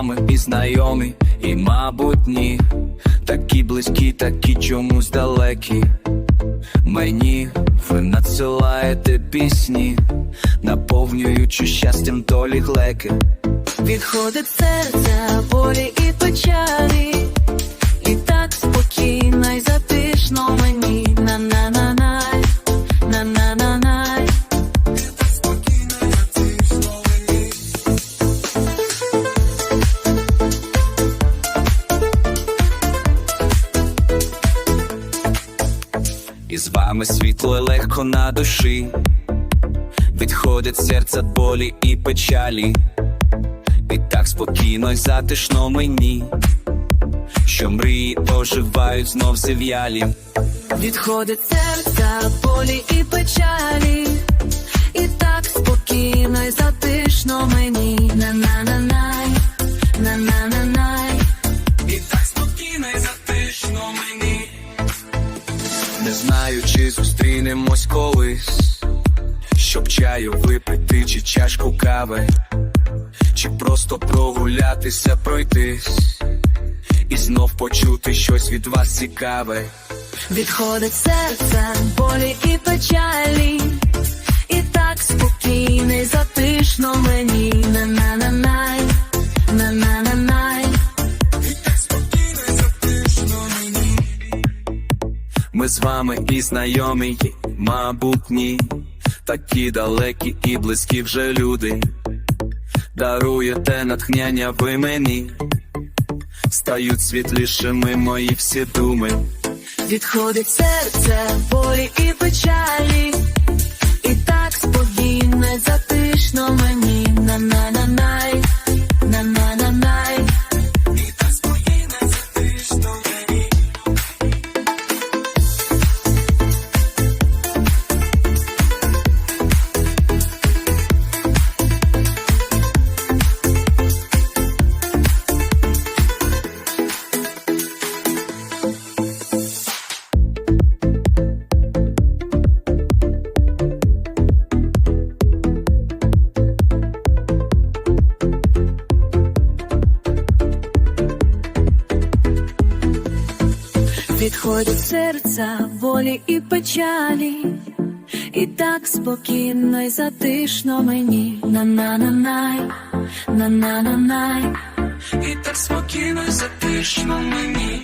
вами і знайомі, і мабуть ні. Такі близькі, такі чомусь далекі. Мені ви надсилаєте пісні, наповнюючи щастям долі глеки. Відходить серця, болі і печалі, вами світло легко на душі, відходить серця болі і печалі, і так спокійно й затишно мені, що мрії оживають знов зів'ялі. Відходить серця, болі і печалі, і так спокійно зустрінемось колись, щоб чаю випити, чи чашку кави, чи просто прогулятися, пройтись, і знов почути щось від вас цікаве. Відходить серце, болі і Ми з вами і знайомі, мабуть, ні, такі далекі і близькі вже люди. Даруєте натхняння ви мені, стають світлішими мої всі думи. Відходить серце, болі і печалі, Відходить серця, болі і печалі, і так спокійно й затишно мені. На на на най на на на най І так спокійно й затишно мені.